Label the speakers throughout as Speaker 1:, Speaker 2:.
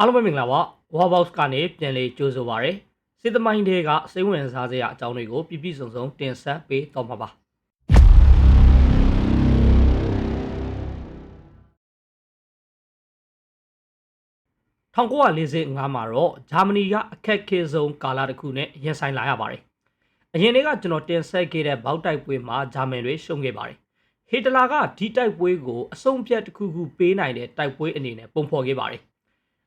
Speaker 1: အားလုံးပဲမင်္ဂလာပါ Warbox ကနေပြန်လည်ကြိုဆိုပါရစေစစ်သမိုင်းတွေကစိတ်ဝင်စားစရာအကြောင်းတွေကိုပြပြစုံစုံတင်ဆက်ပေးတော့မှာပါ1945မှာတော့ဂျာမနီကအခက်ခဲဆုံးကာလတစ်ခုနဲ့ရင်ဆိုင်လာရပါတယ်။အရင်တည်းကကျွန်တော်တင်ဆက်ခဲ့တဲ့ဘောက်တိုက်ပွဲမှာဂျာမန်တွေရှုံးခဲ့ပါတယ်။ဟီတလာကဒီတိုက်ပွဲကိုအဆုံးဖြတ်တစ်ခုခုပေးနိုင်တဲ့တိုက်ပွဲအနေနဲ့ပုံဖော်ခဲ့ပါတယ်။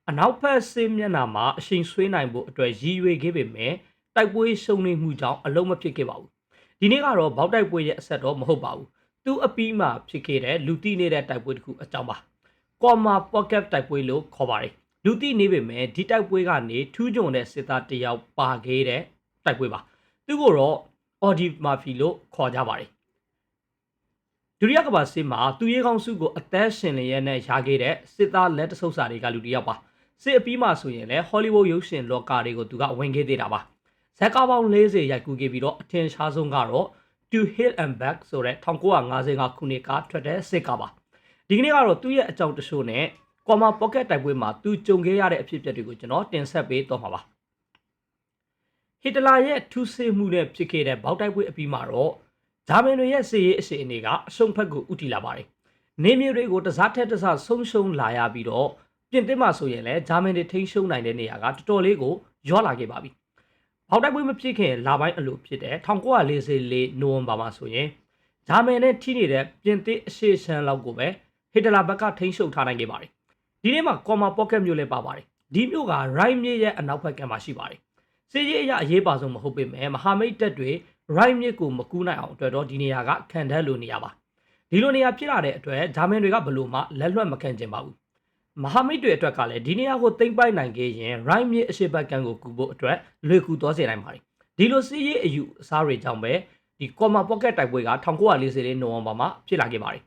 Speaker 1: အနောက်ဘက်ဆေးမျက်နှာမှာအရှိန်ဆွေးနိုင်ဖို့အတွက်ရည်ရွယ်ခဲ့ပေမဲ့တိုက်ပွဲရှုံးနေမှုကြောင့်အလုံးမဖြစ်ခဲ့ပါဘူး။ဒီနေ့ကတော့ဘောက်တိုက်ပွဲရဲ့အဆက်တော့မဟုတ်ပါဘူး။သူ့အပီးမှာဖြစ်ခဲ့တဲ့လူတိနေတဲ့တိုက်ပွဲတစ်ခုအကြောင်းပါ။ Comma Pocket တိုက်ပွဲလို့ခေါ်ပါတယ်။လူတိနေပေမဲ့ဒီတိုက်ပွဲကနေထူးချွန်တဲ့စစ်သားတယောက်ပါခဲ့တဲ့တိုက်ပွဲပါ။သူကိုတော့ Audi Murphy လို့ခေါ်ကြပါတယ်။ဒုတိယကမ္ဘာစစ်မှာသူရဲကောင်းစုကိုအသက်ရှင်လျက်နဲ့ရခဲ့တဲ့စစ်သားလက်တဆုပ်စာတွေကလူတစ်ယောက်ပါ။ စစ်အပီးမှာဆိုရင်လည်း Hollywood ရုပ်ရှင်လောကတွေကိုသူကဝင်ခဲ့သေးတာပါ။ဇက်ကားပေါင်း40ရိုက်ကူးခဲ့ပြီးတော့အထင်ရှားဆုံးကတော့ To Hill and Back ဆိုတဲ့1955ခုနှစ်ကထွက်တဲ့စစ်ကားပါ။ဒီကနေ့ကတော့သူ့ရဲ့အကြောင်းတချို့နဲ့ Comma Pocket တိုက်ပွဲမှာသူကြုံခဲ့ရတဲ့အဖြစ်အပျက်တွေကိုကျွန်တော်တင်ဆက်ပေးတော့မှာပါဟစ်တလာရဲ့ထူးဆစ်မှုနဲ့ဖြစ်ခဲ့တဲ့ဘောက်တိုက်ပွဲအပြီးမှာတော့ဂျာမန်တွေရဲ့စစ်ရေးအရှိအနေကအရှုံးဖက်ကိုဥတီလာပါတယ်နေမြေတွေကိုတစားထက်တစားဆုံးရှုံးလာရပြီးတော့ ပြင်သစ်မှာဆိုရင်လည်းဂျာမန်တွေထိန်းရှုံးနိုင်တဲ့နေရာကတော်တော်လေးကိုရောလာခဲ့ပါပြီဘောက်တိုက်ပွဲမဖြစ်ခင်လာပိုင်းအလိုဖြစ်တဲ့1944နိုဝင်ဘာမှာဆိုရင်ဂျာမန်နဲ့ထိနေတဲ့ပြင်သစ်အရှေ့ရှမ်းလောက်ကိုပဲဟစ်တလာဘက်ကထိန်းချုပ်ထားနိုင်ခဲ့ပါတယ်ဒီနေ့မှာကော်မာပေါ့ကက်မြို့လည်းပါပါတယ်ဒီမြို့ကရိုင်းမြေရဲ့အနောက်ဘက်ကမှာရှိပါတယ်စစ်ရေးအရအရေးပါဆုံးမဟုတ်ပေမဲ့မဟာမိတ်တပ်တွေရိုင်းမြစ်ကိုမကူးနိုင်အောင်အတွက်တော့ဒီနေရာကခံထက်လိုနေရပါဒီလိုနေရာဖြစ်လာတဲ့အတွက်ဂျာမန်တွေကဘလို့မှလက်လွတ်မခံကျင်ပါဘူး မဟာမိတ်တွေအတွက်ကလည်းဒီနေရာကိုသိမ်းပိုက်နိုင်ခဲ့ရင်ရိုင်းမြစ်အရှိတ်ဘက်ကကိုကူဖို့အတွက်လွေကူသွားစေနိုင်ပါတယ်ဒီလိုစစ်ရေးအယူအစားတွေကြောင့်ပဲဒီကော်မာပေါ့ကက်တိုက်ပွဲက1940လေးနိုဝင်ဘာမှာဖြစ်လာခဲ့ပါတယ်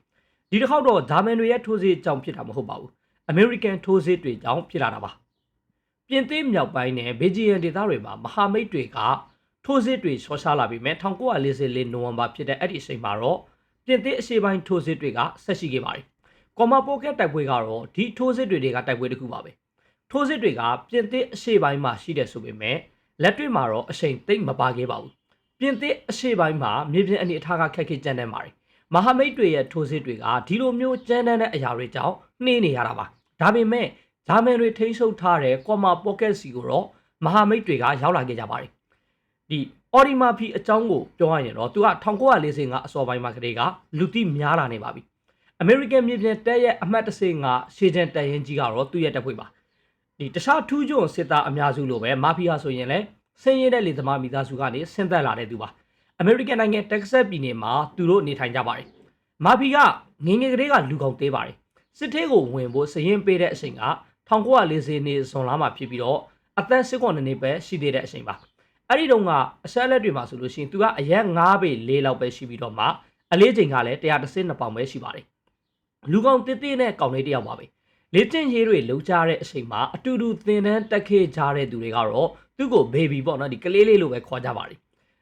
Speaker 1: ဒီတစ်ခေါက်တော့ဂျာမန်တွေရဲ့ထိုးစစ်ကြောင့်ဖြစ်တာမဟုတ်ပါဘူးအမေရိကန်ထိုးစစ်တွေကြောင့်ဖြစ်လာတာပါပြင်သစ်မြောက်ပိုင်းနဲ့ဘေဂျီယန်ဒေသတွေမှာမဟာမိတ်တွေကထိုးစစ်တွေဆောရှားလာပြီးမြဲ1944နိုဝင်ဘာဖြစ်တဲ့အဲ့ဒီအချိန်မှာတော့ပြင်သစ်အရှေ့ပိုင်းထိုးစစ်တွေကဆက်ရှိခဲ့ပါတယ်။ ကော်မာပိုကက်တိုက်ပွဲကတော့ဒီထိုးစစ်တွေကတိုက်ပွဲတစ်ခုပါပဲ။ထိုးစစ်တွေကပြင်သစ်အရှေ့ပိုင်းမှာရှိတယ်ဆိုပေမဲ့လက်တွေ့မှာတော့အချိန်သိမ့်မပါခဲ့ပါဘူး။ပြင်သစ်အရှေ့ပိုင်းမှာမြေပြင်အနေအထားကခက်ခဲကြမ်းတမ်းပါတယ်။မဟာမိတ်တွေရဲ့ထိုးစစ်တွေကဒီလိုမျိုးကြမ်းတမ်းတဲ့အရာတွေကြောင့်နှေးနေရတာပါ။ဒါပေမဲ့ဂျာမန်တွေထိန်းချုပ်ထားတဲ့ကော်မာပေါ့ကက်စီကိုတော့မဟာမိတ်တွေကရောက်လာခဲ့ကြပါတယ်ဒီအော်ဒီမာဖီအကြောင်းကိုပြောရရင်တော့သူက1945အစောပိုင်းမှာကလေးကလူတိများလာနေပါပြီ အမေရိကန်မြေပြင်တပ်ရဲ့အမှတ်တစ်စိကရှေ့ချန်တပ်ရင်ကြီးကတော့သူ့ရဲ့တပ်ဖွဲ့ပါဒီတခြားထူးချွန်စစ်သားအများစုလိုပဲမာဖီယာဆိုရင်လည်းဆင်းရဲတဲ့လေသမားမိသားစုကနေဆင်းသက်လာတဲ့သူပါအမေရိကန်နိုင်ငံတက္ကဆက်ပြည်နယ်မှာသူတို့နေထိုင်ကြပါတယ်မာဖီကငငယ်ကလေးကလူကောင်သေးပါတယ်စစ်သေးကိုဝင်ဖို့စရင်ပေးတဲ့အချိန်က1940နှစ်ဇွန်လမှာဖြစ်ပြီးတော့အသက်19နှစ်ပဲရှိသေးတဲ့အချိန်ပါအဲ့ဒီတုန်းကအဆက်လက်တွေမှာဆိုလို့ရှိရင်သူကအရက်9ပေ4လောက်ပဲရှိပြီးတော့မှအလေးချိန်ကလည်း132ပေါင်ပဲရှိပါတယ် လူကောင်တစ်တစ်နဲ့ကောင်လေးတယောက်ပါပဲလေ့ကျင့်ရေးတွေလှုပ်ကြတဲ့အချိန်မှာအတူတူသင်တန်းတက်ခဲ့ကြတဲ့သူတွေကတော့သူ့ကိုဘေဘီပေါ့နော်ဒီကလေးလေးလိုပဲခေါ်ကြပါတယ်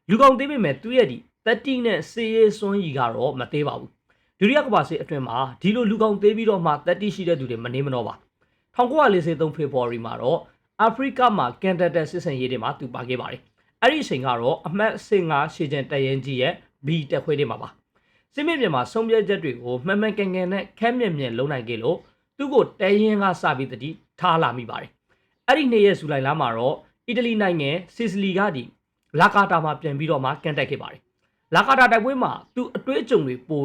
Speaker 1: လူကောင်သေးပေမဲ့သူ့ရဲ့ဒီတက်တီနဲ့စေးရေးစွန်းကြီးကတော့မသေးပါဘူးဒုတိယကမ္ဘာစစ်အတွင်းမှာဒီလိုလူကောင်သေးပြီးတော့မှတက်တီရှိတဲ့သူတွေမနေမနှောပါ1943ဖေဖော်ဝါရီမှာတော့အာဖရိကမှာကန်တာတက်စစ်စင်ရေးတွေမှာသူပါခဲ့ပါတယ်။အဲ့ဒီအချိန်ကတော့အမှတ်စင်ငါရှေချန်တရင်ကြီးရဲ့ B တက်ခွေးတွေမှာပါ။ စစ်မြေပြင်မှာဆုံးဖြတ်ချက်တွေကိုမှန်မှန်ကန်ကန်နဲ့ခဲမြင်မြင်လုံးနိုင်ခဲ့လို့သူ့ကိုတရင်ကစပြီးတတိထားလာမိပါတယ်။အဲ့ဒီနေ့ရဲ့ဇူလိုင်လမှာတော့အီတလီနိုင်ငံဆီစလီကဒီလာကာတာမှာပြန်ပြီးတော့မှကန်တက်ခဲ့ပါတယ်။လာကာတာတိုက်ပွဲမှာသူအတွေးအကြုံတွေပို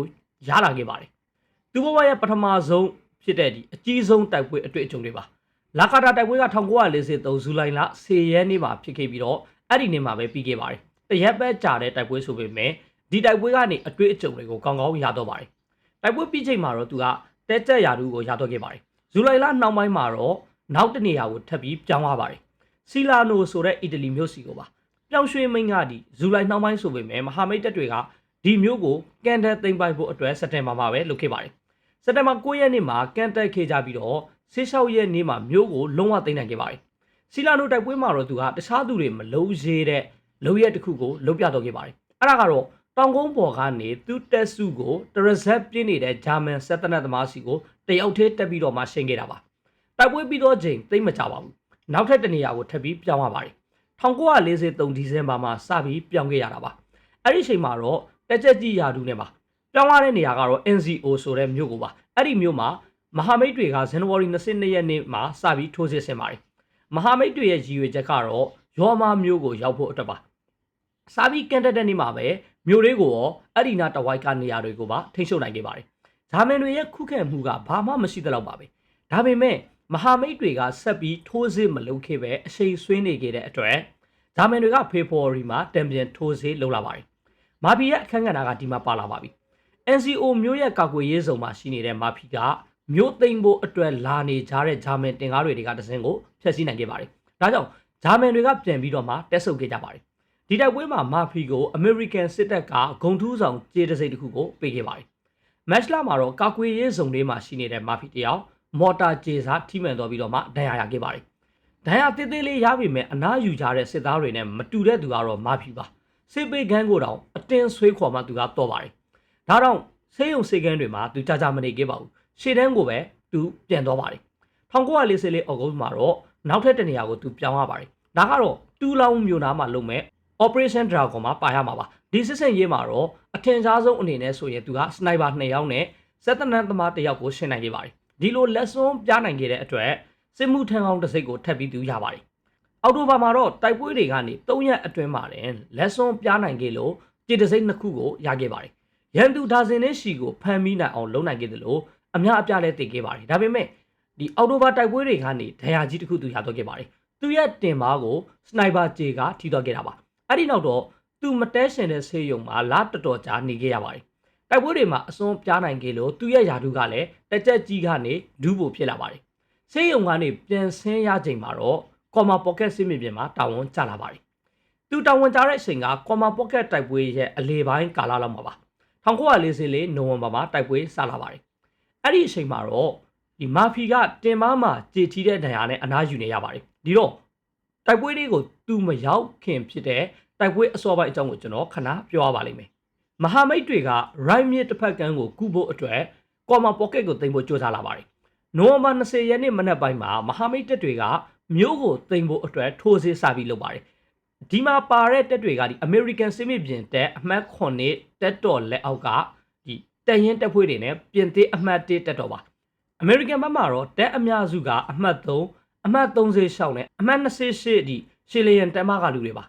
Speaker 1: ရလာခဲ့ပါတယ်။သူဘဝရဲ့ပထမဆုံးဖြစ်တဲ့ဒီအကြီးဆုံးတိုက်ပွဲအတွေ့အကြုံတွေပါလာကာတာတိုက်ပွဲက1943ဇူလိုင်လ10ရက်နေ့မှာဖြစ်ခဲ့ပြီးတော့အဲ့ဒီနေ့မှာပဲပြီးခဲ့ပါတယ်တရက်ပဲကြာတဲ့တိုက်ပွဲဆိုပေမဲ့ ဒီတိုက်ပွဲကနေအတွေ့အကြုံတွေကိုကောင်းကောင်းရတော့ပါတယ်တိုက်ပွဲပြီးချိန်မှာတော့သူကတဲကြက်ရာထူးကိုရတော့ခဲ့ပါတယ်ဇူလိုင်လနှောင်းပိုင်းမှာတော့နောက်တနေရာကိုထပ်ပြီးပြောင်းသွားပါတယ်စီလာနိုဆိုတဲ့အီတလီမြို့စီကိုပါပြောင်းရွှေ့မိန်ကဒီဇူလိုင်နှောင်းပိုင်းဆိုပေမဲ့မဟာမိတ်တပ်တွေကဒီမြို့ကိုကန်တဲ့သိမ်းပိုက်ဖို့အတွက်စက်တင်ဘာမှာပဲလုပ်ခဲ့ပါတယ်စက်တင်ဘာ9ရက်နေ့မှာကန်တက်ခဲ့ကြပြီးတော့ဆေးလျှောက်ရက်နေ့မှာမြို့ကိုလုံးဝသိမ်းနိုင်ခဲ့ပါတယ်။စီလာနိုတိုက်ပွဲမှာတော့သူကတခြားသူတွေမလုံးရဲတဲ့လုံရက်တစ်ခုကိုလုံးပြတော့ခဲ့ပါတယ်။အဲ့ဒါကတော့ တောင်ကုန်းပေါ်ကနေသူ့တက်စုကိုတရဇက်ပြင်းနေတဲ့ဂျာမန်ဆက်တနတ်သမားစီကိုတယောက်တည်းတက်ပြီးတော့မှရှင်းခဲ့တာပါတိုက်ပွဲပြီးတော့ချိန်သိမ့်မကြပါဘူးနောက်ထပ်တနေရာကိုထပ်ပြီးပြောင်းရပါတယ်1943ဒီဇင်ဘာမှာစပြီးပြောင်းခဲ့ရတာပါအဲ့ဒီချိန်မှာတော့တက်ချက်ကြီးယာဒူနဲ့ပါပြောင်းရတဲ့နေရာကတော့ NCO ဆိုတဲ့မြို့ကိုပါအဲ့ဒီမြို့မှာမဟာမိတ်တွေကဇန်နဝါရီ22ရက်နေ့မှာစပြီးထိုးစစ်ဆင်ပါတယ်မဟာမိတ်တွေရဲ့ရည်ရွယ်ချက်ကတော့ရောမာမြို့ကိုရောက်ဖို့အတွက်ပါစာပြီးကန်တက်တဲ့နေ့မှာပဲ မြို့လေးကိုရောအဲ့ဒီနာတဝိုက်ကနေရာတွေကိုပါထိန်းချုပ်နိုင်ခဲ့ပါတယ်ဂျာမန်တွေရဲ့ခုခံမှုကဘာမှမရှိသလောက်ပါပဲဒါပေမဲ့မဟာမိတ်တွေကဆက်ပြီးထိုးစစ်မလုပ်ခဲ့ပဲအချိန်ဆွေးနေခဲ့တဲ့အတွက်ဂျာမန်တွေကဖေဖော်ဝါရီမှာတံပြန်ထိုးစစ်လုပ်လာပါတယ်မာဖီရဲ့အခန်းကဏ္ဍကဒီမှာပါလာပါပြီ NCO မျိုးရဲ့ကာကွယ်ရေးစုံမှာရှိနေတဲ့မာဖီကမျိုးသိမ့်ဖို့အတွက်လာနေကြတဲ့ဂျာမန်တင်ကားတွေကတစင်းကိုဖျက်ဆီးနိုင်ခဲ့ပါတယ်ဒါကြောင့်ဂျာမန်တွေကပြန်ပြီးတော့မှတက်ဆုပ်ခဲ့ကြပါတယ် ဒီတိုက်ပွဲမှာမာဖီကိုအမေရိကန်စစ်တပ်ကဂုံထူးဆောင်ကြေးတစိမ့်တစ်ခုကိုပေးခဲ့ပါတယ်မက်ချ်လာမှာတော့ကာကွယ်ရေးစုံတွေမှာရှိနေတဲ့မာဖီတယောက်မော်တာကျေစားထိမှန်တော်ပြီးတော့မှဒဏ်ရာရခဲ့ပါတယ်ဒဏ်ရာတေးသေးလေးရပြီမဲ့အနားယူကြတဲ့စစ်သားတွေနဲ့မတူတဲ့သူကတော့မာဖီပါစစ်ပေးကန်းကိုတောင်အတင်းဆွေးခေါ်မှသူကတော့ပါတယ်ဒါတော့ဆေးရုံစေကန်းတွေမှာသူကြာကြာမနေခဲ့ပါဘူးရှေ့တန်းကိုပဲသူပြန်သွားပါတယ်1944အောက်ဂုတ်မှာတော့နောက်ထပ်တနေရာကိုသူပြောင်းရပါတယ်ဒါကတော့တူလောင်မြို့နားမှာလုပ်မဲ့ Operation Dragon မှာပါရမှာပါဒီစစ်စင်ရေးမှာတော့အထင်ရှားဆုံးအနေနဲ့ဆိုရင်သူကစနိုက်ပါ2ယောက်နဲ့စက်တနန်သမား1ယောက်ကိုရှင်းနိုင်ခဲ့ပါတယ်ဒီလိုလက်စွန်းပြနိုင်ခဲ့တဲ့အတွက်စစ်မှုထမ်းအောင်တစ်စိတ်ကိုထပ်ပြီးသူရပါတယ်အောက်တိုဘာမှာတော့တိုက်ပွဲတွေကနေ3ရက်အတွင်းမှာတင်လက်စွန်းပြနိုင်ခဲ့လို့ကြေတစိတ်နှစ်ခုကိုရခဲ့ပါတယ်ရန်သူဒါဇင်နဲ့ရှီကိုဖမ်းမိနိုင်အောင်လုပ်နိုင်ခဲ့တယ်လို့အများအပြားလဲတင်ခဲ့ပါတယ်ဒါပေမဲ့ဒီအောက်တိုဘာတိုက်ပွဲတွေကနေဒဏ်ရာကြီးတစ်ခုသူရတော့ခဲ့ပါတယ်သူရဲ့တင်မားကိုစနိုက်ပါဂျေကထိတော့ခဲ့တာပါ အဲ့ဒီနောက်တော့သူမတဲရှင်တဲ့ဆေးရုံမှာလာတော်တော်ကြာနေခဲ့ရပါတယ်တိုက်ပွဲတွေမှာအစွန်းပြားနိုင်ခဲ့လို့သူ့ရဲ့ယာတုကလည်းတက်ကြက်ကြီးကနေဒူးဖို့ဖြစ်လာပါတယ်ဆေးရုံကနေပြန်ဆင်းရချိန်မှာတော့ကော်မာပေါ့ကက်စစ်မြေပြင်မှာတာဝန်ကျလာပါတယ်သူတာဝန်ကျတဲ့အချိန်ကကော်မာပေါ့ကက်တိုက်ပွဲရဲ့အလေပိုင်းကာလလောက်မှာပါ1944နိုဝင်ဘာမှာတိုက်ပွဲစလာပါတယ်အဲ့ဒီအချိန်မှာတော့ဒီမာဖီကတင်မားမှာကြေထီတဲ့ဒဏ်ရာနဲ့အနားယူနေရပါတယ်ဒီတော့ တိုက်ပွဲလေးကိုသူမရောက်ခင်ဖြစ်တဲ့တိုက်ပွဲအစောပိုင်းအကြောင်းကိုကျွန်တော်ခဏပြောရပါလိမ့်မယ်မဟာမိတ်တွေက right မြစ်တစ်ဖက်ကန်းကိုကူဖို့အတွက်ကော်မာပေါ့ကက်ကိုတင်ဖို့ကြိုးစားလာပါတယ်နိုဝင်ဘာ20ရက်နေ့မနက်ပိုင်းမှာမဟာမိတ်တပ်တွေကမြို့ကိုတင်ဖို့အတွက်ထိုးစစ်စပြီးလုပ်ပါတယ်ဒီမှာပါတဲ့တက်တွေကဒီ American စစ်မြေပြင်တက်အမှတ်9တက်တော်လက်အောက်ကဒီတက်ရင်တက်ဖွဲ့တွေနဲ့ပြင်သစ်အမှတ်1တက်တော်ပါ American ဘက်မှာတော့တက်အများစုကအမှတ်3 အမှတ်36နဲ့အမှတ်28ဒီရှီလီယန်တက်မကလူတွေပါ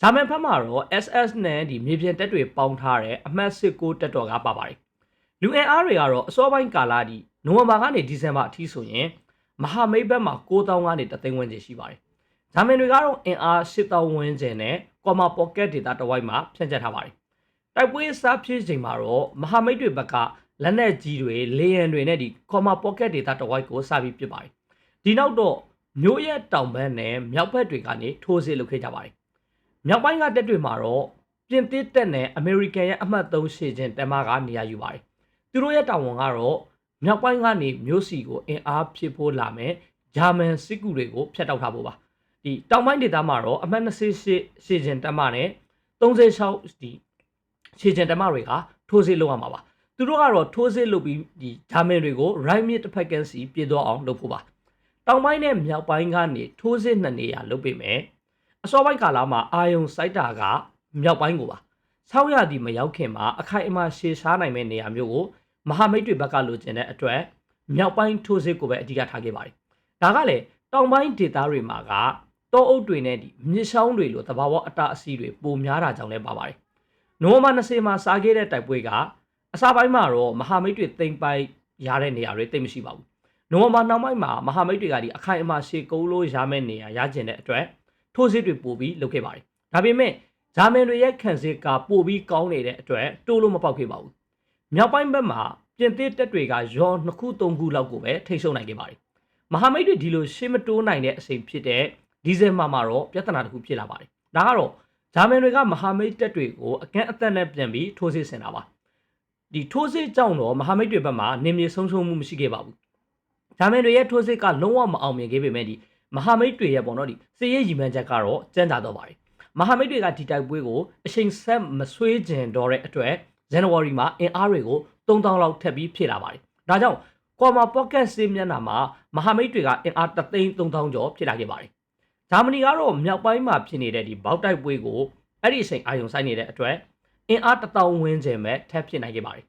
Speaker 1: ဂျာမန်ဘက်မှာတော့ SS နဲ့ဒီမြေပြင်တက်တွေပေါင်းထားတဲ့အမှတ်19တက်တော်ကပါပါတယ်လူအင်အားတွေကတော့အစောပိုင်းကာလဒီနိုဝင်ဘာကနေဒီဇင်ဘာအထိဆိုရင်မဟာမိတ်ဘက်မှာ9000ကနေတသိန်းဝန်းကျင်ရှိပါတယ်ဂျာမန်တွေကတော့အင်အား8000ဝန်းကျင်နဲ့ကော်မာပေါ့ကက်ဒေတာတစ်ဝိုက်မှာဖြန့်ကျက်ထားပါတယ်တိုက်ပွဲစားဖြစ်ချိန်မှာတော့မဟာမိတ်တွေဘက်ကလက်နက်ကြီးတွေလေယာဉ်တွေနဲ့ဒီကော်မာပေါ့ကက်ဒေတာတစ်ဝိုက်ကိုစပြီးပစ်ပါတယ်ဒီနောက်တော့ မြို့ရဲ့တောင်ဘက်နဲ့မြောက်ဘက်တွေကနေထိုးစစ်လုပ်ခဲ့ကြပါတယ်မြောက်ပိုင်းကတက်တွေမှာတော့ပြင်သစ်တက်နဲ့အမေရိကန်ရဲ့အမှတ်3ရှေ့ချင်းတက်မကနေရာယူပါတယ်သူတို့ရဲ့တာဝန်ကတော့မြောက်ပိုင်းကနေမြို့စီကိုအင်အားဖြစ်ဖို့လာမယ်ဂျာမန်စစ်ကူတွေကိုဖျက်တောက်ထားဖို့ပါဒီတောင်ပိုင်းဒေသမှာတော့အမှတ်28ရှေ့ချင်းတက်မနဲ့36ဒီရှေ့ချင်းတက်မတွေကထိုးစစ်လုပ်ရမှာပါသူတို့ကတော့ထိုးစစ်လုပ်ပြီးဒီဂျာမန်တွေကို right mid တစ်ဖက်ကန်စီပြေတော့အောင်လုပ်ဖို့ပါ တောင်ပိုင်းနဲ့မြောက်ပိုင်းကနေထိုးစစ်နှစ်နေရာလုပ်ပေးမယ်အစောပိုင်းကာလမှာအာယုံစိုက်တာကမြောက်ပိုင်းကိုပါဆောက်ရသည်မရောက်ခင်မှာအခိုင်အမာရှေရှားနိုင်မဲ့နေရာမျိုးကိုမဟာမိတ်တွေဘက်ကလိုချင်တဲ့အတွက်မြောက်ပိုင်းထိုးစစ်ကိုပဲအဓိကထားခဲ့ပါတယ်ဒါကလည်းတောင်ပိုင်းဒေသတွေမှာကတောအုပ်တွေနဲ့ဒီမြစ်ချောင်းတွေလိုတဘာဝအတားအဆီးတွေပိုများတာကြောင့်လည်းပါပါတယ်နိုဝင်ဘာ20မှာစားခဲ့တဲ့တိုက်ပွဲကအစားပိုင်းမှာတော့မဟာမိတ်တွေတိမ်ပိုက်ရတဲ့နေရာတွေတိတ်မရှိပါဘူး နိုဝင်ဘာနောက်ပိုင်းမှာမဟာမိတ်တွေကဒီအခိုင်အမာရှေကုန်းလို့ရမယ့်နေရာရကျင်တဲ့အတွက်ထိုးစစ်တွေပို့ပြီးလုပ်ခဲ့ပါတယ်ဒါပေမဲ့ဂျာမန်တွေရဲ့ခံစစ်ကပို့ပြီးကောင်းနေတဲ့အတွက်တိုးလို့မပေါက်ခဲ့ပါဘူးမြောက်ပိုင်းဘက်မှာပြင်သစ်တပ်တွေကရောနှစ်ခုသုံးခုလောက်ကိုပဲထိရှုံနိုင်ခဲ့ပါတယ်မဟာမိတ်တွေဒီလိုရှေ့မတိုးနိုင်တဲ့အချိန်ဖြစ်တဲ့ဒီဇယ်မှာမှာတော့ပြဿနာတစ်ခုဖြစ်လာပါတယ်ဒါကတော့ဂျာမန်တွေကမဟာမိတ်တပ်တွေကိုအကန့်အသတ်နဲ့ပြန်ပြီးထိုးစစ်ဆင်တာပါဒီထိုးစစ်ကြောင့်တော့မဟာမိတ်တွေဘက်မှာနေမြေဆုံးရှုံးမှုမရှိခဲ့ပါဘူး ဂျာမန်တွေရဲ့ထိုးစစ်ကလုံးဝမအောင်မြင်ခဲ့ပေမဲ့ဒီမဟာမိတ်တွေရဲ့ပေါ့နော်ဒီစစ်ရေးရည်မှန်းချက်ကတော့ကျန်းသာတော့ပါတယ်မဟာမိတ်တွေကဒီတိုက်ပွဲကိုအချိန်ဆက်မဆွေးကျင်တော့တဲ့အတွက်ဇန်နဝါရီမှာအင်အားတွေကို3000လောက်ထပ်ပြီးဖြည့်လာပါတယ်ဒါကြောင့်ကွာမာပေါ့ကက်စစ်မျက်နှာမှာမဟာမိတ်တွေကအင်အား3သိန်း3000ကျော်ဖြစ်လာခဲ့ပါတယ်ဂျာမနီကတော့မြောက်ပိုင်းမှာဖြစ်နေတဲ့ဒီဘောက်တိုက်ပွဲကိုအဲ့ဒီအချိန်အာရုံစိုက်နေတဲ့အတွက်အင်အား1000ဝန်းကျင်ပဲထပ်ဖြစ်နိုင်ခဲ့ပါတယ်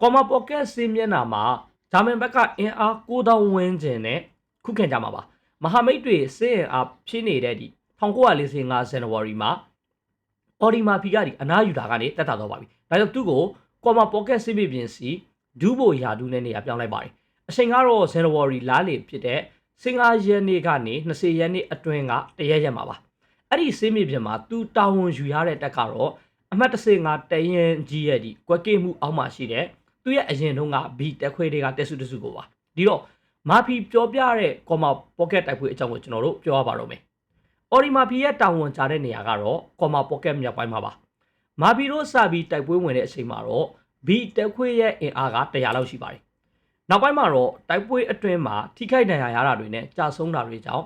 Speaker 1: ကွာမာပေါ့ကက်စစ်မျက်နှာမှာ ဂျာမန်ဘက်ကအင်အား9000ဝန်းကျင်နဲ့ခုခံကြမှာပါမဟာမိတ်တွေစစ်အင်အားဖြစ်နေတဲ့ဒီ1945ဇန်နဝါရီမှာအော်ဒီမာဖီကဒီအနားယူတာကနေတက်တာတော့ပါပြီဒါကြောင့်သူ့ကိုကွာမာပေါ့ကက်စစ်မြေပြင်စီဒူးဘိုယာဒူးနဲ့နေရာပြောင်းလိုက်ပါတယ်အချိန်ကတော့ဇန်နဝါရီလလေဖြစ်တဲ့စင်ကာရက်နေ့ကနေ20ရက်နေ့အတွင်းကတရက်ရက်မှာပါအဲ့ဒီစေးမြေပြင်မှာသူတာဝန်ယူရတဲ့တက်ကတော့အမှတ်35တရင်ကြီးရဲ့ဒီကွက်ကေမှုအောက်မှာရှိတဲ့ သူရဲ့အရင်တုန်းကဘီတက်ခွေတွေကတက်စုတစုကိုပါဒီတော့မာဖီပြောပြတဲ့ကော်မာပေါ့ကက်တိုက်ခွေအကြောင်းကိုကျွန်တော်တို့ပြောရပါတော့မယ်အော်ဒီမာဖီရဲ့တာဝန်ချတဲ့နေရာကတော့ကော်မာပေါ့ကက်မြောက်ပိုင်းမှာပါမာဖီတို့စပြီးတိုက်ပွဲဝင်တဲ့အချိန်မှာတော့ဘီတက်ခွေရဲ့အင်အားက100လောက်ရှိပါတယ်နောက်ပိုင်းမှာတော့တိုက်ပွဲအတွင်းမှာထိခိုက်ဒဏ်ရာရတာတွေနဲ့ကြာဆုံးတာတွေကြောင့်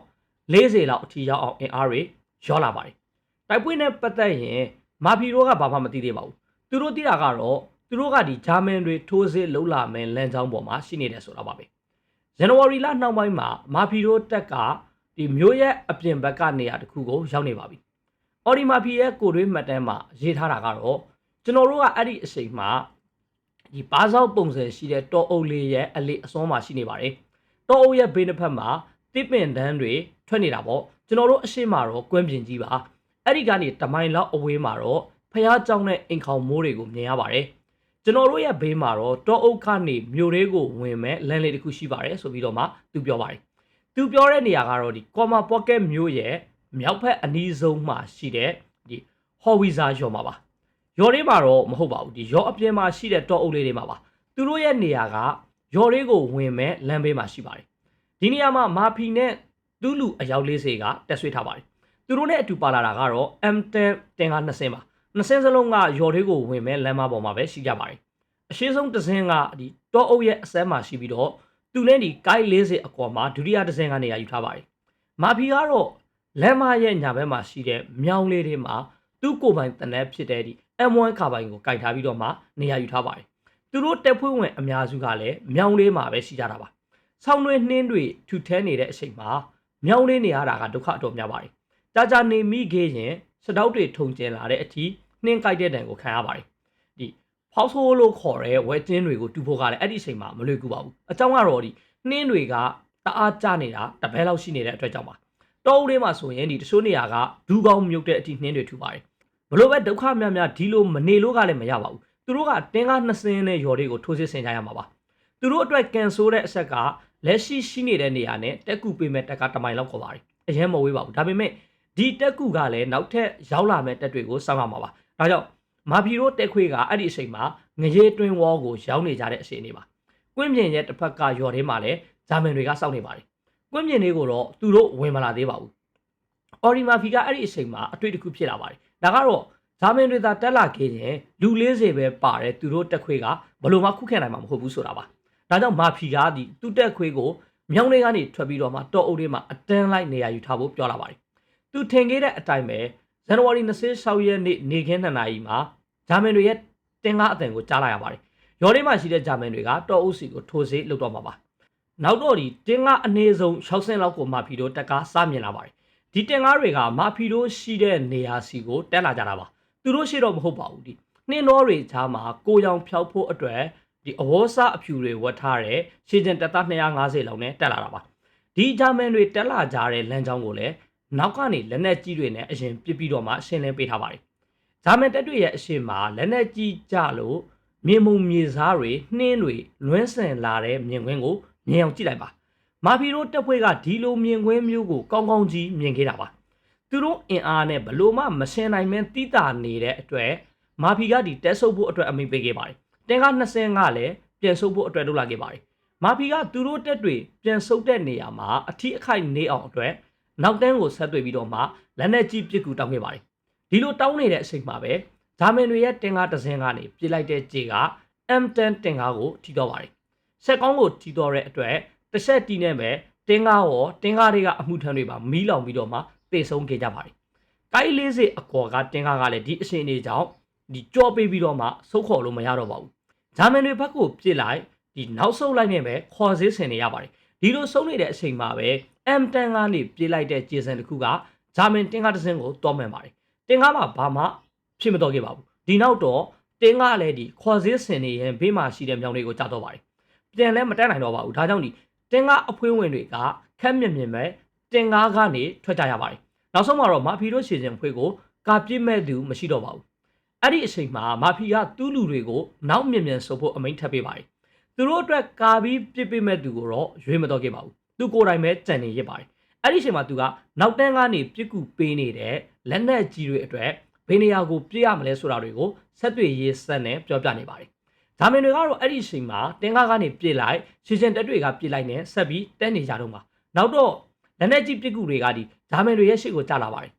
Speaker 1: 40လောက်အထိရောက်အောင်အင်အားတွေရောလာပါတယ်တိုက်ပွဲနဲ့ပတ်သက်ရင်မာဖီတို့ကဘာမှမသိသေးပါဘူးသူတို့သိတာကတော့ သူတို့ကဒီဂျာမန်တွေထိုးစစ်လှုပ်လာမယ်လမ်းကြောင်းပေါ်မှာရှိနေတယ်ဆိုတာပါပဲဇန်နဝါရီလနှောင်းပိုင်းမှာမာဖီတို့တက်ကဒီမျိုးရဲ့အပြင်ဘက်ကနေရာတစ်ခုကိုရောက်နေပါပြီအော်ဒီမာဖီရဲ့ကိုတွေးမှတ်တမ်းမှာရေးထားတာကတော့ကျွန်တော်တို့ကအဲ့ဒီအချိန်မှာဒီပါးစောက်ပုံစံရှိတဲ့တောအုပ်လေးရဲ့အလေးအစွန်းမှာရှိနေပါတယ်တောအုပ်ရဲ့ဘေးတစ်ဖက်မှာတစ်ပင်တန်းတွေထွက်နေတာပေါ့ကျွန်တော်တို့အရှိမတော့ကွင်းပြင်ကြီးပါအဲ့ဒီကနေတမိုင်လောက်အဝေးမှာတော့ဖះเจ้าနဲ့အိမ်ခေါင်မိုးတွေကိုမြင်ရပါတယ် ကျွန်တော်တို့ရဲ့ဘေးမှာတော့တောအုပ်ကနေမြို့လေးကိုဝင်မဲ့လမ်းလေးတစ်ခုရှိပါတယ်ဆိုပြီးတော့မှသူပြောပါတယ်သူပြောတဲ့နေရာကတော့ဒီကော်မာပေါ့ကက်မြို့ရဲ့မြောက်ဖက်အနီးဆုံးမှာရှိတဲ့ဒီဟော်ဝီဇာရော်မှာပါရော်လေးမှာတော့မဟုတ်ပါဘူးဒီရော်အပြင်မှာရှိတဲ့တောအုပ်လေးတွေမှာပါသူတို့ရဲ့နေရာကရော်လေးကိုဝင်မဲ့လမ်းဘေးမှာရှိပါတယ်ဒီနေရာမှာမာဖီနဲ့သူ့လူအယောက်40ကတက်ဆွေးထားပါတယ်သူတို့နဲ့အတူပါလာတာကတော့ M10 တင်ကား20ပါ 20စလုံးကရော်လေးကိုဝင်မဲ့လမ်းမပေါ်မှာပဲရှိကြပါတယ်အရှိဆုံးတစ်စင်းကဒီတောအုပ်ရဲ့အစဲမှာရှိပြီးတော့သူနဲ့ဒီကိုက်40အကွာမှာဒုတိယတစ်စင်းကနေရာယူထားပါတယ်မာဖီကတော့လမ်းမရဲ့ညာဘက်မှာရှိတဲ့မြောင်းလေးတွေမှာသူ့ကိုယ်ပိုင်တနက်ဖြစ်တဲ့ဒီ M1 ကာပိုင်ကိုကင်ထားပြီးတော့မှနေရာယူထားပါတယ်သူတို့တက်ဖွင့်ဝင်အများစုကလည်းမြောင်းလေးမှာပဲရှိကြတာပါဆောင်းတွင်းနှင်းတွေထူထဲနေတဲ့အချိန်မှာမြောင်းလေးနေရတာကဒုက္ခအတော်များပါတယ်ကြာကြာနေမိခဲ့ရင် စတောက်တွေထုံကျင်လာတဲ့အထိနှင်းကြိုက်တဲ့တံကိုခံရပါတယ်ဒီဖောက်ဆိုးလို့ခေါ်တဲ့ဝဲတင်းတွေကိုတူဖို့ကလည်းအဲ့ဒီအချိန်မှာမလွယ်ကူပါဘူးအကြောင်းကတော့ဒီနှင်းတွေကတအားကျနေတာတပဲလောက်ရှိနေတဲ့အတွက်ကြောင့်ပါတောအုပ်လေးမှာဆိုရင်ဒီတချို့နေရာကဒူးကောင်းမြုပ်တဲ့အထိနှင်းတွေထူပါတယ်ဘလို့ပဲဒုက္ခများများဒီလိုမနေလို့ကလည်းမရပါဘူးသူတို့ကတင်းကားနှစ်စင်းနဲ့ရော်တွေကိုထိုးစစ်ဆင်ကြရမှာပါသူတို့အတွက်ကန်ဆိုးတဲ့အဆက်ကလက်ရှိရှိနေတဲ့နေရာနဲ့တက်ကူပေးမဲ့တက်ကတမိုင်လောက်ခေါ်ပါတယ်အရင်မဝေးပါဘူးဒါပေမဲ့ ဒီတက်ကူကလည်းနောက်ထပ်ရောက်လာမဲ့တက်တွေကိုစောင့်ရမှာပါဒါကြောင့်မာဖီတို့တက်ခွေးကအဲ့ဒီအချိန်မှာငရေတွင်ဝေါကိုရောက်နေကြတဲ့အချိန်လေးပါကွင်းပြင်ရဲ့တစ်ဖက်ကရော်ထဲမှာလည်းဂျာမန်တွေကစောင့်နေပါတယ်ကွင်းပြင်လေးကိုတော့သူတို့ဝင်မလာသေးပါဘူးအော်ရီမာဖီကအဲ့ဒီအချိန်မှာအတွေ့အကြုံဖြစ်လာပါတယ်ဒါကတော့ဂျာမန်တွေသာတက်လာခဲ့ရင်လူ40ပဲပါတယ်သူတို့တက်ခွေးကဘလို့မှခုခံနိုင်မှာမဟုတ်ဘူးဆိုတာပါဒါကြောင့်မာဖီကဒီသူ့တက်ခွေးကိုမြောင်းတွေကနေထွက်ပြီးတော့မှတောအုပ်တွေမှာအတန်းလိုက်နေရာယူထားဖို့ပြောလာပါတယ် သူထင်ခဲ့တဲ့အတိုင်းပဲဇန်နဝါရီ26ရက်နေ့နေခင်း2နာရီမှာဂျာမန်တွေရဲ့တင်ကားအသံကိုကြားလိုက်ရပါတယ်ရော်လေးမှာရှိတဲ့ဂျာမန်တွေကတောအုပ်စီကိုထိုးစေးလုပ်တော့မှာပါနောက်တော့ဒီတင်ကားအနည်းဆုံး6ဆင့်လောက်ကိုမာဖီတို့တက်ကားစမြင်လာပါတယ်ဒီတင်ကားတွေကမာဖီတို့ရှိတဲ့နေရာစီကိုတက်လာကြတာပါသူတို့ရှိတော့မဟုတ်ပါဘူးဒီနှင်းတော်တွေချားမှာကိုရောင်ဖျောက်ဖို့အတွက်ဒီအဝေါ်စားအဖြူတွေဝတ်ထားတဲ့ရှေ့ကျင်တက်သား250လောက်နဲ့တက်လာတာပါဒီဂျာမန်တွေတက်လာကြတဲ့လမ်းကြောင်းကိုလည်း နောက်ကနေလက်နက်ကြီးတွေနဲ့အရင်ပစ်ပြီးတော့မှရှင်းလင်းပေးထားပါတယ်ဂျာမန်တပ်တွေရဲ့အရှိမလက်နက်ကြီးကြလို့မြေမုံမြေစားတွေနှင်းတွေလွန်းဆန်လာတဲ့မြင်ကွင်းကိုမြင်အောင်ကြည့်လိုက်ပါမာဖီတို့တပ်ဖွဲ့ကဒီလိုမြင်ကွင်းမျိုးကိုကောင်းကောင်းကြီးမြင်ခဲ့တာပါသူတို့အင်အားနဲ့ဘလို့မှမရှင်းနိုင်မင်းတိတာနေတဲ့အတွက်မာဖီကဒီတက်ဆုပ်ဖို့အတွက်အမိန့်ပေးခဲ့ပါတယ်တင်ကား20ကလည်းပြန်ဆုပ်ဖို့အတွက်လုပ်လာခဲ့ပါတယ်မာဖီကသူတို့တက်တွေပြန်ဆုပ်တဲ့နေရာမှာအထီးအခိုက်နေအောင်အတွက် နောက်တန်းကိုဆက်သွေးပြီးတော့မှလက်နက်ကြီးပစ်ကူတောင်းခဲ့ပါတယ်ဒီလိုတောင်းနေတဲ့အချိန်မှာပဲဂျာမန်တွေရဲ့တင်ကားတစ်စင်းကနေပြစ်လိုက်တဲ့ကြေက M10 တင်ကားကိုထိတော့ပါတယ်ဆက်ကောင်းကိုထိတော့တဲ့အတွက်တစ်ဆက်တီးနေမဲ့တင်ကားရောတင်ကားတွေကအမှုထမ်းတွေပါမီးလောင်ပြီးတော့မှတေဆုံးခဲ့ကြပါတယ်ကိုင်းလေးစေအကော်ကတင်ကားကလည်းဒီအချိန်လေးကြောင့်ဒီကြောပေးပြီးတော့မှစုတ်ခေါ်လို့မရတော့ပါဘူးဂျာမန်တွေဘက်ကိုပြစ်လိုက်ဒီနောက်ဆုတ်လိုက်နေပဲခေါ်ဆေးဆင်နေရပါတယ်ဒီလိုဆုံးနေတဲ့အချိန်မှာပဲ M10 ကနေပြေးလိုက်တဲ့ဂျေဆန်တစ်ခုကဂျာမန်တင်ကားတစ်စင်းကိုတောင်းမှန်ပါတယ်တင်ကားမှာဘာမှဖြစ်မတော့ခဲ့ပါဘူးဒီနောက်တော့တင်ကားလည်းဒီခေါ်ဆေးဆင်နေရင်ဘေးမှာရှိတဲ့မြောင်တွေကိုကြားတော့ပါတယ်ပြန်လဲမတက်နိုင်တော့ပါဘူးဒါကြောင့်ဒီတင်ကားအဖွင့်ဝင်တွေကခက်မြင်မြင်ပဲတင်ကားကနေထွက်ကြရပါတယ်နောက်ဆုံးမှာတော့မာဖီတို့ရှေ့စဉ်ဖွေးကိုကာပြစ်မဲ့သူမရှိတော့ပါဘူးအဲ့ဒီအချိန်မှာမာဖီကသူ့လူတွေကိုနောက်မြင်မြန်ဆိုဖို့အမိန့်ထပ်ပေးပါတယ်သူတို့အတွက်ကာပြီးပြစ်ပေးမဲ့သူကိုတော့ရွေးမတော့ခဲ့ပါဘူး သူကိုယ်တိုင်ပဲကြံနေရစ်ပါတယ်အဲ့ဒီအချိန်မှာသူကနောက်တန်းကနေပြစ်ကူပေးနေတဲ့လက်နက်ကြီးတွေအတွက်ဘယ်နေရာကိုပြစ်ရမလဲဆိုတာတွေကိုဆက်တွေ့ရေးစက်နဲ့ပြောပြနေပါတယ်ဒါမင်တွေကတော့အဲ့ဒီအချိန်မှာတင်ကားကနေပြစ်လိုက်ရှင်းရှင်းတက်တွေကပြစ်လိုက်နဲ့ဆက်ပြီးတက်နေကြတော့မှာနောက်တော့လက်နက်ကြီးပြစ်ကူတွေကဒီဒါမင်တွေရဲ့ရှေ့ကိုကျလာပါတယ်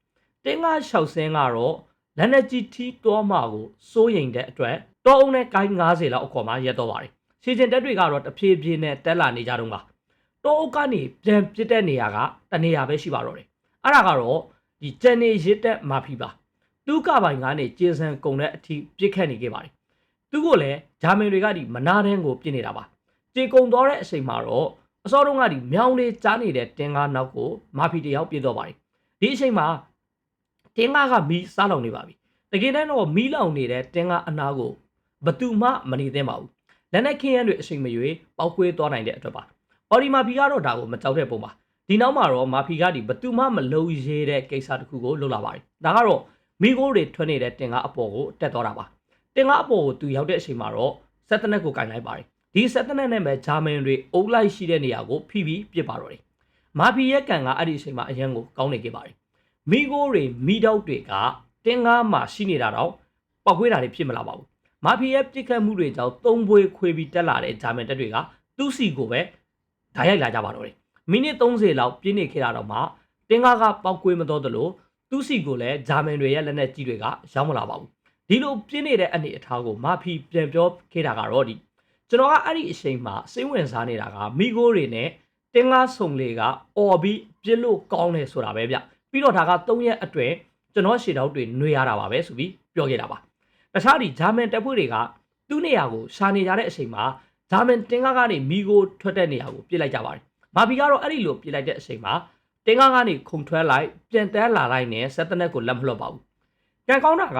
Speaker 1: တင်ကား၆ဆင်းကတော့လက်နက်ကြီးထီးတော်မှာကိုစိုးရိမ်တဲ့အတွက်တောအုံနဲ့ကိုင်း90လောက်အခေါ်မှာရက်တော့ပါတယ်ရှင်းရှင်းတက်တွေကတော့တဖြည်းဖြည်းနဲ့တက်လာနေကြတော့မှာ တောအုပ်ကနေပြန်ပြစ်တဲ့နေရာကတနေရာပဲရှိပါတော့တယ်အဲ့ဒါကတော့ဒီကျန်နေရစ်တဲ့မာဖီပါသူကပိုင်ကနေကျင်းဆန်ကုံတဲ့အထိပြစ်ခတ်နေခဲ့ပါတယ်သူကလည်းဂျာမန်တွေကဒီမနာတန်းကိုပြစ်နေတာပါကြေကုံသွားတဲ့အချိန်မှာတော့အစောတုန်းကဒီမြောင်းလေးကြားနေတဲ့တင်ကားနောက်ကိုမာဖီတယောက်ပြစ်တော့ပါတယ်ဒီအချိန်မှာတင်ကားကမီးစားလောင်နေပါပြီတကယ်တမ်းတော့မီးလောင်နေတဲ့တင်ကားအနာကိုဘသူမှမနေသင့်ပါဘူးလက်နက်ခင်းရန်တွေအချိန်မရွေးပောက်ကွေးသွားနိုင်တဲ့အတွက်ပါ အော်ဒီမာဖီကတော့ဒါကိုမကြောက်တဲ့ပုံပါဒီနောက်မှာတော့မာဖီကဒီဘသူမှမလုံးရဲတဲ့ကိစ္စတစ်ခုကိုလုပ်လာပါတယ်ဒါကတော့မိခိုးတွေထွက်နေတဲ့တင်ကားအပေါ်ကိုတက်သွားတာပါတင်ကားအပေါ်ကိုသူရောက်တဲ့အချိန်မှာတော့စက်တနက်ကိုကင်လိုက်ပါတယ်ဒီစက်တနက်နဲ့ပဲဂျာမန်တွေအုပ်လိုက်ရှိတဲ့နေရာကိုဖိပြီးပြစ်ပါတော့တယ်မာဖီရဲ့ကန်ကအဲ့ဒီအချိန်မှာအရန်ကိုကောင်းနေခဲ့ပါတယ်မိခိုးတွေမိတောက်တွေကတင်ကားမှာရှိနေတာတော့ပောက်ခွေးတာတွေဖြစ်မလာပါဘူးမာဖီရဲ့ပြစ်ခတ်မှုတွေကြောင့်သုံးပွေခွေပြီးတက်လာတဲ့ဂျာမန်တပ်တွေကသူ့စီကိုပဲ ဓာတ်ရိုက်လာကြပါတော့တယ်မိနစ်30လောက်ပြင်းနေခဲ့တာတော့မှတင်ကားကပောက်ကွေးမတော်သလိုသူ့စီကိုလည်းဂျာမန်တွေရဲ့လက်နက်ကြီးတွေကရောက်မလာပါဘူးဒီလိုပြင်းနေတဲ့အနေအထားကိုမာဖီပြန်ပြောခဲ့တာကတော့ဒီကျွန်တော်ကအဲ့ဒီအချိန်မှာစိတ်ဝင်စားနေတာကမိโก้တွေနဲ့တင်ကားဆုံလေးကအော်ပြီးပြစ်လို့ကောင်းတယ်ဆိုတာပဲဗျပြီးတော့ဒါက3ရက်အတွင်းကျွန်တော်ရှေ့တော့တွေနှွေရတာပါပဲဆိုပြီးပြောခဲ့တာပါတခြားဒီဂျာမန်တပ်ဖွဲ့တွေကသူ့နေရာကိုရှာနေကြတဲ့အချိန်မှာ ဂျာမန်တင်ကားကနေမိโก้ထွက်တဲ့နေရာကိုပြစ်လိုက်ကြပါတယ်မာဖီကတော့အဲ့ဒီလိုပြစ်လိုက်တဲ့အချိန်မှာတင်ကားကနေခုန်ထွက်လိုက်ပြန်တန်းလာလိုက်နဲ့ဆက်တနက်ကိုလက်မလွတ်ပါဘူး။ကံကောင်းတာက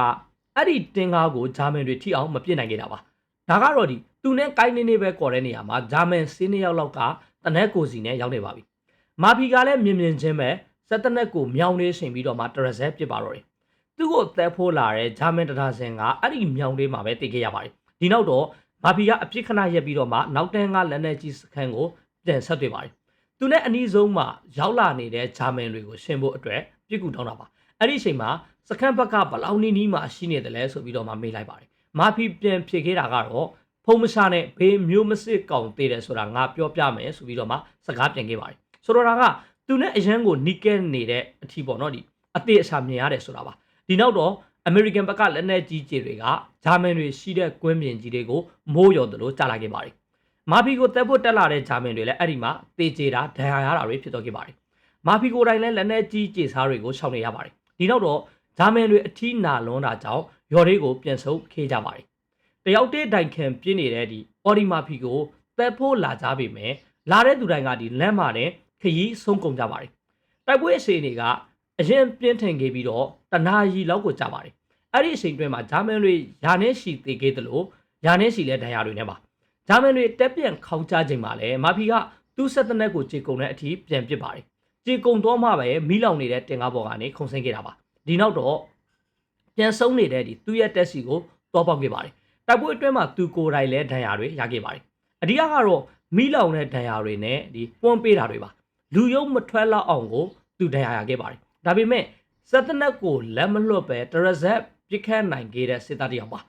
Speaker 1: အဲ့ဒီတင်ကားကိုဂျာမန်တွေထိအောင်မပြစ်နိုင်ခဲ့တာပါ။ဒါကတော့ဒီသူနဲ့ကိုင်းနေနေပဲကော်တဲ့နေရာမှာဂျာမန်စင်းနှစ်ယောက်လောက်ကတနက်ကိုစီနဲ့ရောက်နေပါပြီ။မာဖီကလည်းမြင်မြင်ချင်းပဲဆက်တနက်ကိုမြောင်းနေရှင်ပြီးတော့မှတရဇက်ပြစ်ပါတော့တယ်။သူ့ကိုတဲဖိုးလာတဲ့ဂျာမန်တရာစင်ကအဲ့ဒီမြောင်းလေးမှာပဲတည်ခဲ့ရပါတယ်။ဒီနောက်တော့ မာဖီကအပြစ်ခဏရက်ပြီးတော့မှနောက်တန်းကလက်နဲ့ကြီးစခန်းကိုပြန်ဆက်တွေ့ပါတယ်။သူနဲ့အနီးဆုံးမှာရောက်လာနေတဲ့ဂျာမန်တွေကိုရှင်းဖို့အတွက်ပြစ်ကူတောင်းတာပါအဲ့ဒီအချိန်မှာစခန်းဘက်ကဘလောက်နီးနီးမှာရှိနေတယ်လဲဆိုပြီးတော့မှမေးလိုက်ပါတယ်မာဖီပြန်ဖြေခဲ့တာကတော့ဖုံမရှာနဲ့ဘေးမျိုးမစစ်ကောင်သေးတယ်ဆိုတာငါပြောပြမယ်ဆိုပြီးတော့မှစကားပြန်ခဲ့ပါတယ်ဆိုတော့ဒါကသူနဲ့အရန်ကိုနီးကဲနေတဲ့အထီးပေါ့နော်ဒီအသေးအချာမြင်ရတယ်ဆိုတာပါဒီနောက်တော့ အမေရိကန်ဘက်ကလက်နက်ကြီးကြီးတွေကဂျာမန်တွေရှိတဲ့ကွင်းပြင်ကြီးတွေကိုမိုးရော်တယ်လို့ကြားလာခဲ့ပါတယ်မာဖီကိုတက်ဖို့တက်လာတဲ့ဂျာမန်တွေလည်းအဲ့ဒီမှာတေးကြတာဒဏ်ရာရတာတွေဖြစ်တော့ခဲ့ပါတယ်မာဖီကိုတိုင်လည်းလက်နက်ကြီးကြေစားတွေကိုရှောင်နေရပါတယ်ဒီနောက်တော့ဂျာမန်တွေအထီးနာလွန်းတာကြောင့်ရော်လေးကိုပြန်ဆုပ်ခေးကြပါတယ်တယောက်တည်းတိုင်ခံပြင်းနေတဲ့ဒီအော်ဒီမာဖီကိုတက်ဖို့လာကြပေမဲ့လာတဲ့သူတိုင်းကဒီလမ်းမှာနဲ့ခရီးဆုံးကုန်ကြပါတယ်တိုက်ပွဲအစီအနေက အရင်ပြင်းထန်ခဲ့ပြီးတော့တနာရီလောက်ကိုကြာပါတယ်အဲ့ဒီအချိန်တွင်းမှာဂျာမန်တွေယာနဲ့ရှီသေးခဲ့တယ်လို့ယာနဲ့ရှီလဲဒဏ်ရာတွေနဲ့ပါဂျာမန်တွေတက်ပြန်ခေါင်းချချိန်မှာလဲမာဖီကသူ့ဆက်တနက်ကိုကြေကုံတဲ့အထိပြန်ပစ်ပါတယ်ကြေကုံတော့မှပဲမီးလောင်နေတဲ့တင်ကားပေါ်ကနေခုန်ဆင်းခဲ့တာပါဒီနောက်တော့ပြန်ဆုံးနေတဲ့ဒီသူ့ရဲ့တက်စီကိုတောပေါက်ခဲ့ပါတယ်တိုက်ပွဲအတွင်းမှာသူကိုယ်တိုင်လဲဒဏ်ရာတွေရခဲ့ပါတယ်အဓိကကတော့မီးလောင်တဲ့ဒဏ်ရာတွေနဲ့ဒီပွန်းပေးတာတွေပါလူယုံမထွက်လောက်အောင်ကိုသူဒဏ်ရာရခဲ့ပါတယ် ဒါပေမဲ့စက်တနက်ကိုလက်မလွတ်ပဲတရဇက်ပြစ်ခတ်နိုင်ခဲ့တဲ့စစ်သားတယောက်ပါ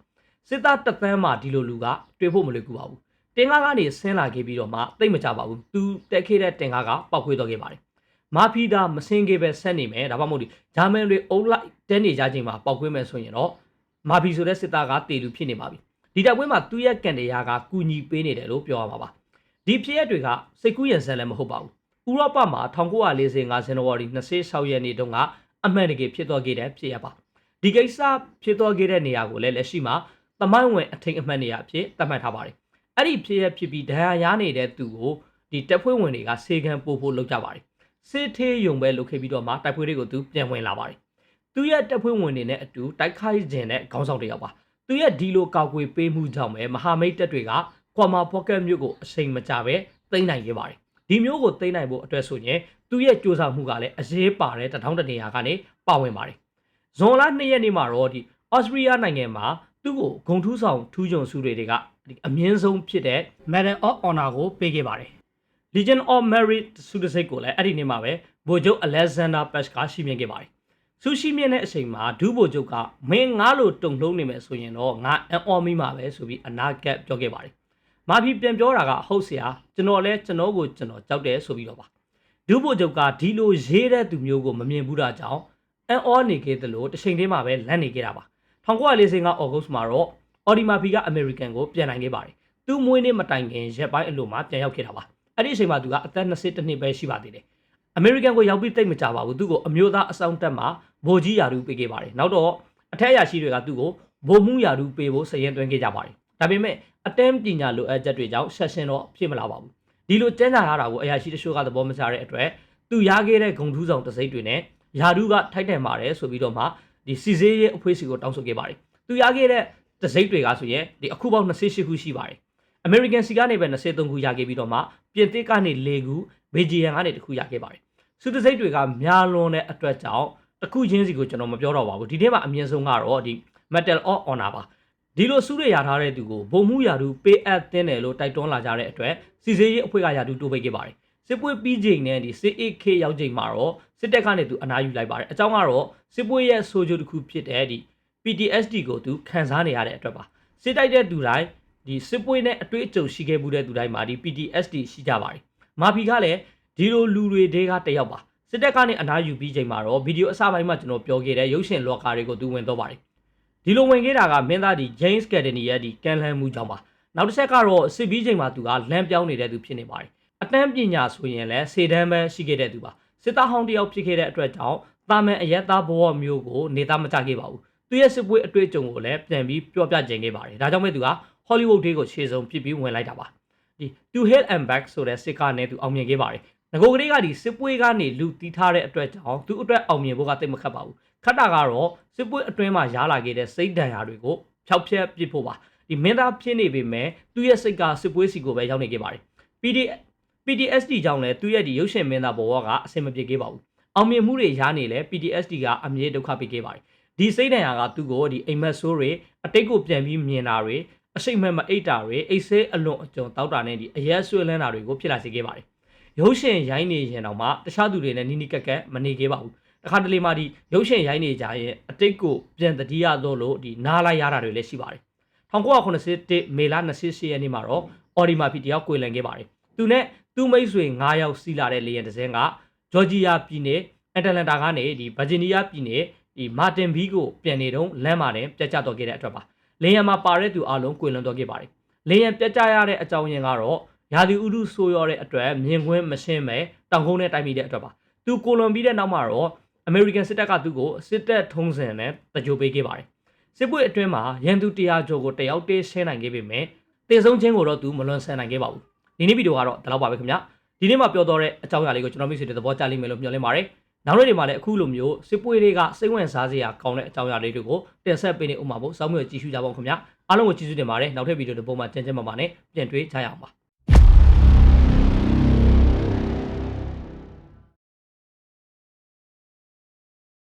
Speaker 1: စစ်သားတစ်ပန်းမှာဒီလိုလူကတွေ့ဖို့မလွယ်ကူပါဘူးတင်ကားကနေဆင်းလာခဲ့ပြီးတော့မှတိတ်မကြပါဘူးသူတက်ခဲ့တဲ့တင်ကားကပောက်ခွေးတော့ခဲ့ပါတယ်မာဖီတာမစင်ကေပဲဆက်နေမယ်ဒါမှမဟုတ်ဒီဂျာမန်တွေအုပ်လိုက်တဲနေကြချိန်မှာပောက်ခွေးမယ်ဆိုရင်တော့မာဖီဆိုတဲ့စစ်သားကတေလူဖြစ်နေပါပြီဒီတပ်ပွဲမှာသူ့ရဲ့ကန်တရားကကူညီပေးနေတယ်လို့ပြောရမှာပါဒီဖြစ်ရက်တွေကစိတ်ကူးရန်ဆန်လည်းမဟုတ်ပါဘူး ဥရောပမှာ1945ဇန်နဝါရီ26ရက်နေ့တုန်းကအမှန်တကယ်ဖြစ်သွားခဲ့တဲ့ဖြစ်ရပါဒီကိစ္စဖြစ်သွားခဲ့တဲ့နေရာကိုလည်းလက်ရှိမှာတမိုင်းဝင်အထိန်အမှန်နေရာအဖြစ်သတ်မှတ်ထားပါတယ်အဲ့ဒီဖြစ်ရဖြစ်ပြီးဒဏ်ရာရနေတဲ့သူကိုဒီတပ်ဖွဲ့ဝင်တွေကစေခံပို့ဖို့လုပ်ကြပါတယ်စစ်သေးယုံပဲလုပ်ခဲ့ပြီးတော့မှတိုက်ပွဲတွေကိုသူပြန်ဝင်လာပါတယ်သူရဲ့တပ်ဖွဲ့ဝင်တွေနဲ့အတူတိုက်ခိုက်ခြင်းနဲ့ခေါင်းဆောင်တစ်ယောက်ပါသူရဲ့ဒီလိုကောက်ကွေပေးမှုကြောင့်ပဲမဟာမိတ်တပ်တွေကကွာမာပေါ့ကက်မြို့ကိုအချိန်မကြာပဲသိမ်းနိုင်ခဲ့ပါတယ် ဒီမျိုးကိုသိမ်းနိုင်ဖို့အတွက်ဆိုရင်သူရဲ့စူးစမ်းမှုကလည်းအရေးပါတဲ့တထောင်တနေရာကနေပါဝင်ပါတယ်ဇွန်လ2ရက်နေ့မှာတော့ဒီဩစတြီးယားနိုင်ငံမှာသူ့ကိုဂုံထူးဆောင်ထူးချွန်စုတွေကဒီအမြင့်ဆုံးဖြစ်တဲ့ Medal of Honor ကိုပေးခဲ့ပါတယ် Legion of Merit ဆုတံဆိပ်ကိုလည်းအဲ့ဒီနေ့မှာပဲဗိုလ်ချုပ် Alexander Pech ကရှိမြင်ခဲ့ပါတယ်ဆူရှိမြင့်တဲ့အချိန်မှာဒုဗိုလ်ချုပ်ကမင်းငါလို့တုံလုံးနေမယ်ဆိုရင်တော့ငါအန်အော်မီမှာပဲဆိုပြီးအနာဂတ်ပြောခဲ့ပါတယ် မာဖီပြန်ပြောတာကဟုတ်ဆရာကျွန်တော်လဲကျွန်တော်ကိုကျွန်တော်ကြောက်တယ်ဆိုပြီးတော့ပါဒုဗိုလ်ချုပ်ကဒီလိုရေးတဲ့သူမျိုးကိုမမြင်ဘူးတာကြောင့်အန်အောနေခဲ့သလိုတချိန်တည်းမှာပဲလန့်နေခဲ့တာပါ1945အော်ဂုတ်မှာတော့အော်ဒီမာဖီကအမေရိကန်ကိုပြန်နိုင်ခဲ့ပါတယ်သူမွေးနေ့မတိုင်ခင်ရက်ပိုင်းအလိုမှာပြန်ရောက်ခဲ့တာပါအဲ့ဒီအချိန်မှာသူကအသက်22နှစ်ပဲရှိပါသေးတယ်အမေရိကန်ကိုရောက်ပြီးတိတ်မကြပါဘူးသူ့ကိုအမျိုးသားအဆောင်တက်မှာဗိုလ်ကြီးယာရုပေးခဲ့ပါတယ်နောက်တော့အထက်အရာရှိတွေကသူ့ကိုဗိုလ်မှူးယာရုပေးဖို့စရင်သွင်းခဲ့ကြပါတယ် ဒါပေမဲ့အတန်းပညာလိုအပ်ချက်တွေကြောင့်ဆက်ရှင်တော့ဖြစ်မလာပါဘူးဒီလိုကျန်းစာရတာကိုအရာရှိတချို့ကသဘောမကျတဲ့အတွက်သူရခဲ့တဲ့ဂုံထူးဆောင်တစိမ့်တွေနဲ့ယာဒူကထိုက်တယ်ပါတယ်ဆိုပြီးတော့မှဒီစီစေးရဲ့အဖွဲစီကိုတောင်းဆိုခဲ့ပါတယ်သူရခဲ့တဲ့တစိမ့်တွေကဆိုရင်ဒီအခုပေါင်း28ခုရှိပါတယ်အမေရိကန်စီကနေပဲ23ခုရခဲ့ပြီးတော့မှပြင်သစ်ကနေ4ခုဘေဂျီယန်ကနေတစ်ခုရခဲ့ပါတယ်စုတစိမ့်တွေကများလွန်တဲ့အတွက်ကြောင့်တစ်ခုချင်းစီကိုကျွန်တော်မပြောတော့ပါဘူးဒီထဲမှာအမြင့်ဆုံးကတော့ဒီ Metal of Honor ပါ ဒီလိုစုရရထားတဲ့သူကိုဘုံမှုရာထူးပေးအပ်တင်တယ်လို့တိုက်တွန်းလာကြတဲ့အတွက်စီစေးရေးအဖွဲ့ကရာထူးတိုးပေးခဲ့ပါတယ်စစ်ပွဲပြီးချိန်နဲ့ဒီစစ်အေးခေရောက်ချိန်မှာတော့စစ်တပ်ကနေသူအနားယူလိုက်ပါတယ်အကြောင်းကတော့စစ်ပွဲရဲ့ဆိုကြတစ်ခုဖြစ်တဲ့ဒီ PTSD ကိုသူခံစားနေရတဲ့အတွက်ပါစစ်တိုက်တဲ့သူတိုင်းဒီစစ်ပွဲနဲ့အတွေ့အကြုံရှိခဲ့မှုတဲ့သူတိုင်းမှာဒီ PTSD ရှိကြပါတယ်မာဖီကလည်းဒီလိုလူတွေတဲကတယောက်ပါစစ်တပ်ကနေအနားယူပြီးချိန်မှာတော့ဗီဒီယိုအစပိုင်းမှာကျွန်တော်ပြောခဲ့တဲ့ရုပ်ရှင်လောကတွေကိုသူဝင်တော့ပါတယ် ဒီလိုဝင်ခဲ့တာကမင်းသားဒီ James Cadeny ရဲ့ဒီကန်လန်မှုကြောင့်ပါနောက်တစ်ချက်ကတော့စစ်ပြီးချိန်မှာသူကလမ်းပြောင်းနေတဲ့သူဖြစ်နေပါတယ်အတန်းပညာဆိုရင်လည်းစေတန်းပဲရှိခဲ့တဲ့သူပါစစ်သားဟောင်းတယောက်ဖြစ်ခဲ့တဲ့အတွက်ကြောင့်တာမန်အရက်သားဘဝမျိုးကိုနေသားမကြခဲ့ပါဘူးသူရဲ့စစ်ပွဲအတွေ့အကြုံကိုလည်းပြန်ပြီးပြောပြခြင်းခဲ့ပါတယ်ဒါကြောင့်မဲ့သူက Hollywood ဒေးကိုခြေစုံဖြစ်ပြီးဝင်လိုက်တာပါဒီ To Hell and Back ဆိုတဲ့စစ်ကားနဲ့သူအောင်မြင်ခဲ့ပါတယ် ငကိုကလေးကဒီစစ်ပွဲကနေလူတီးထားတဲ့အတွက်ကြောင့်သူအတွက်အောင်မြင်ဖို့ကတိတ်မခတ်ပါဘူးခတ်တာကတော့စစ်ပွဲအတွင်းမှာရားလာခဲ့တဲ့စိတ်ဒဏ်ရာတွေကိုဖျောက်ဖျက်ပစ်ဖို့ပါဒီမင်းသားဖြစ်နေပေမဲ့သူ့ရဲ့စိတ်ကစစ်ပွဲစီကိုပဲရောက်နေခဲ့ပါတယ် PD PTSD ကြောင့်လည်းသူ့ရဲ့ဒီရုပ်ရှင်မင်းသားဘဝကအဆင်မပြေခဲ့ပါဘူးအောင်မြင်မှုတွေရနေလဲ PTSD ကအမြဲဒုက္ခပေးခဲ့ပါတယ်ဒီစိတ်ဒဏ်ရာကသူ့ကိုဒီအိမ်မက်ဆိုးတွေအတိတ်ကိုပြန်ပြီးမြင်တာတွေအစိတ်မဲ့မအိတ်တာတွေအိတ်ဆေးအလွန်အကျွံတောက်တာနဲ့ဒီအရက်ဆွေးလန်းတာတွေကိုဖြစ်လာစေခဲ့ပါတယ် ရုပ်ရှင်ရိုင်းနေရင်တော့မှတခြားသူတွေနဲ့နီးနီးကက်ကက်မနေခဲ့ပါဘူးတခါတလေမှဒီရုပ်ရှင်ရိုင်းနေကြရင်အတိတ်ကိုပြန်တတိယတော့လို့ဒီနားလိုက်ရတာတွေလည်းရှိပါတယ်1981မေလ28ရက်နေ့မှာတော့အော်ဒီမာဖီတယောက်ကိုလန်ခဲ့ပါတယ်သူနဲ့သူ့မိတ်ဆွေ9ယောက်စီးလာတဲ့လေယာဉ်တစ်စင်းကဂျော်ဂျီယာပြည်နယ်အတလန်တာကနေဒီဗာဂျီးနီးယားပြည်နယ်ဒီမာတင်ဘီကိုပြန်နေတော့လမ်းမှာနဲ့ပြတ်ကျတော့ခဲ့တဲ့အတွက်ပါလေယာဉ်မှာပါတဲ့သူအလုံးကိုလွန်တော့ခဲ့ပါတယ်လေယာဉ်ပြတ်ကျရတဲ့အကြောင်းရင်းကတော့ ရာသီဥတုဆိုးရတဲ့အတွက်မြင်ကွင်းမရှင်းပဲတောင်ကုန်းနဲ့တိုက်မိတဲ့အတွက်ပါသူကိုလွန်ပြီးတဲ့နောက်မှာတော့အမေရိကန်စစ်တပ်ကသူ့ကိုစစ်တပ်ထုံးစံနဲ့တကြိုပေးခဲ့ပါတယ်စစ်ပွဲအတွင်းမှာရန်သူတရားကျော်ကိုတယောက်တည်းရှင်းနိုင်ခဲ့ပေမဲ့တေဆုံးခြင်းကိုတော့သူမလွန်ဆန်နိုင်ခဲ့ပါဘူးဒီနေ့ဗီဒီယိုကတော့ဒီလောက်ပါပဲခင်ဗျာဒီနေ့မှာပြောတော့တဲ့အကြောင်းအရာလေးကိုကျွန်တော်မိတ်ဆွေတွေသဘောကျလိမ့်မယ်လို့မျှော်လင့်ပါတယ်နောက်နေ့တွေမှာလည်းအခုလိုမျိုးစစ်ပွဲတွေကစိတ်ဝင်စားစရာကောင်းတဲ့အကြောင်းအရာလေးတွေကိုတင်ဆက်ပေးနေဥမှာပေါ့စောင်းမျိုးကြည့်ရှုကြပါဦးခင်ဗျာအားလုံးကိုကျေးဇူးတင်ပါတယ်နောက်ထပ်ဗီဒီယိုတစ်ပုံမှာကြံ့ကြံ့ပါပါနဲ့ပြန်တွေ့ကြရအောင်ပါ